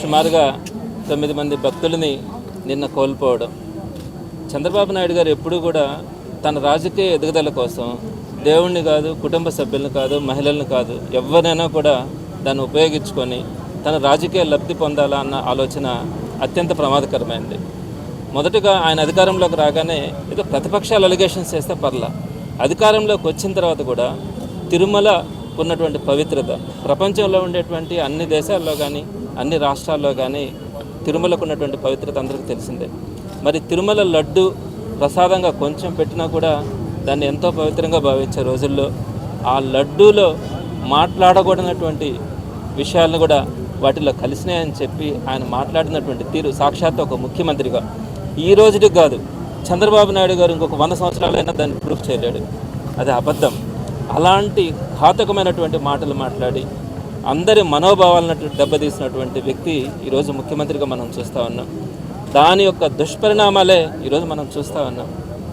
సుమారుగా తొమ్మిది మంది భక్తులని నిన్న కోల్పోవడం. చంద్రబాబు నాయుడు గారు ఎప్పుడూ కూడా తన రాజకీయ ఎదుగుదల కోసం దేవుణ్ణి కాదు కుటుంబ సభ్యులను కాదు మహిళలను కాదు ఎవరినైనా కూడా దాన్ని ఉపయోగించుకొని తన రాజకీయ లబ్ధి పొందాలా అన్న ఆలోచన అత్యంత ప్రమాదకరమైంది. మొదటగా ఆయన అధికారంలోకి రాగానే ఏదో ప్రతిపక్షాలు అలిగేషన్స్ చేస్తే పర్లా. అధికారంలోకి వచ్చిన తర్వాత కూడా తిరుమల ఉన్నటువంటి పవిత్రత. ప్రపంచంలో ఉండేటువంటి అన్ని దేశాల్లో కానీ అన్ని రాష్ట్రాల్లో కానీ తిరుమలకు ఉన్నటువంటి పవిత్రత అందరికీ తెలిసిందే. మరి తిరుమల లడ్డు ప్రసాదంగా కొంచెం పెట్టినా కూడా దాన్ని ఎంతో పవిత్రంగా భావించే రోజుల్లో ఆ లడ్డూలో మాట్లాడకూడనటువంటి విషయాలను కూడా వాటిలో కలిసినాయని చెప్పి ఆయన మాట్లాడినటువంటి తీరు సాక్షాత్ ఒక ముఖ్యమంత్రిగా. ఈ రోజుకి కాదు చంద్రబాబు నాయుడు గారు ఇంకొక వంద సంవత్సరాలైనా దాన్ని ప్రూఫ్ చేయలేడు. అది అబద్ధం. అలాంటి ఘాతకమైనటువంటి మాటలు మాట్లాడి అందరి మనోభావాలను దెబ్బతీసినటువంటి వ్యక్తి ఈరోజు ముఖ్యమంత్రిగా మనం చూస్తూ ఉన్నాం. దాని యొక్క దుష్పరిణామాలే ఈరోజు మనం చూస్తూ ఉన్నాం.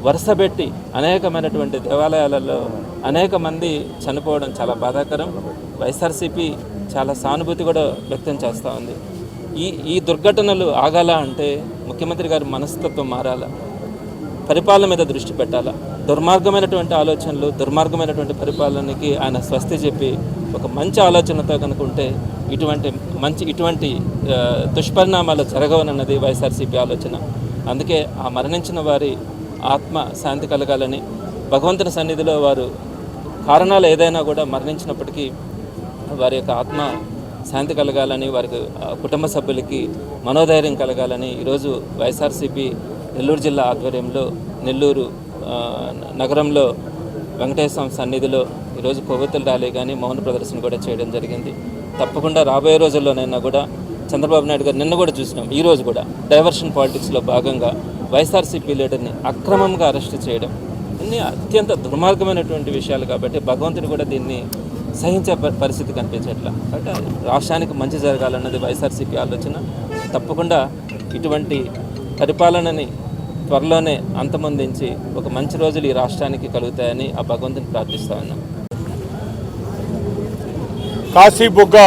వరుసపెట్టి అనేకమైనటువంటి దేవాలయాలలో అనేక మంది చనిపోవడం చాలా బాధాకరం. వైఎస్ఆర్సీపీ చాలా సానుభూతి కూడా వ్యక్తం చేస్తూ ఉంది. ఈ ఈ దుర్ఘటనలు ఆగాల అంటే ముఖ్యమంత్రి గారి మనస్తత్వం మారాలా? పరిపాలన మీద దృష్టి పెట్టాలా? దుర్మార్గమైనటువంటి ఆలోచనలు దుర్మార్గమైనటువంటి పరిపాలనకి ఆయన స్వస్తి చెప్పి ఒక మంచి ఆలోచనతో కనుకుంటే ఇటువంటి మంచి ఇటువంటి దుష్పరిణామాలు జరగవనన్నది వైఎస్ఆర్సీపీ ఆలోచన. అందుకే ఆ మరణించిన వారి ఆత్మ శాంతి కలగాలని భగవంతుని సన్నిధిలో వారు కారణాలు ఏదైనా కూడా మరణించినప్పటికీ వారి యొక్క ఆత్మ శాంతి కలగాలని వారికి కుటుంబ సభ్యులకి మనోధైర్యం కలగాలని ఈరోజు వైఎస్ఆర్సీపీ నెల్లూరు జిల్లా ఆధ్వర్యంలో నెల్లూరు నగరంలో వెంకటేశ్వర స్వామి సన్నిధిలో ఈరోజు కొవ్వొత్తులు ర్యాలీ కానీ మౌన ప్రదర్శన కూడా చేయడం జరిగింది. తప్పకుండా రాబోయే రోజుల్లోనైనా కూడా చంద్రబాబు నాయుడు గారు నిన్న కూడా చూసినాం ఈరోజు కూడా డైవర్షన్ పాలిటిక్స్లో భాగంగా వైఎస్ఆర్సీపీ లీడర్ని అక్రమంగా అరెస్ట్ చేయడం ఇన్ని అత్యంత దుర్మార్గమైనటువంటి విషయాలు కాబట్టి భగవంతుడు కూడా దీన్ని సహించే పరిస్థితి కనిపించట్లా. అంటే రాష్ట్రానికి మంచి జరగాలన్నది వైఎస్ఆర్సీపీ ఆలోచన. తప్పకుండా ఇటువంటి పరిపాలనని త్వరలోనే అంతమొందించి ఒక మంచి రోజులు ఈ రాష్ట్రానికి కలుగుతాయని ఆ భగవంతుని ప్రార్థిస్తా ఉన్నాం. కాశీబుగ్గ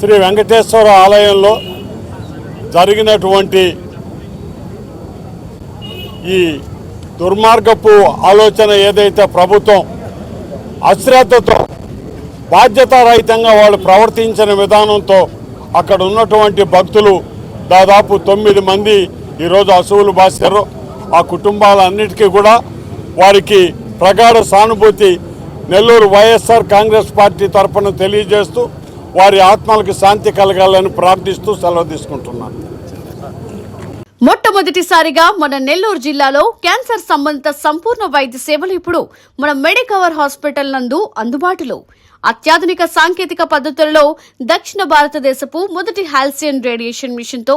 శ్రీ వెంకటేశ్వర ఆలయంలో జరిగినటువంటి ఈ దుర్మార్గపు ఆలోచన ఏదైతే ప్రభుత్వం అశ్రద్ధతో బాధ్యతారహితంగా వాళ్ళు ప్రవర్తించిన విధానంతో అక్కడ ఉన్నటువంటి భక్తులు దాదాపు తొమ్మిది మంది ఈరోజు అసువులు బాసారు ఆ కుటుంబాలన్నిటికీ కూడా వారికి ప్రగాఢ సానుభూతి నెల్లూరు వైఎస్ఆర్ కాంగ్రెస్ పార్టీ తరఫున తెలియజేస్తూ వారి ఆత్మలకు శాంతి కలగాలని ప్రార్థిస్తూ సెలవు తీసుకుంటున్నాను. మొట్టమొదటిసారిగా మన నెల్లూరు జిల్లాలో క్యాన్సర్ సంబంధిత సంపూర్ణ వైద్య సేవలు ఇప్పుడు మన మెడికవర్ హాస్పిటల్ నందు అందుబాటులో. అత్యాధునిక సాంకేతిక పద్ధతులలో దక్షిణ భారతదేశపు మొదటి హాల్సియన్ రేడియేషన్ మిషన్తో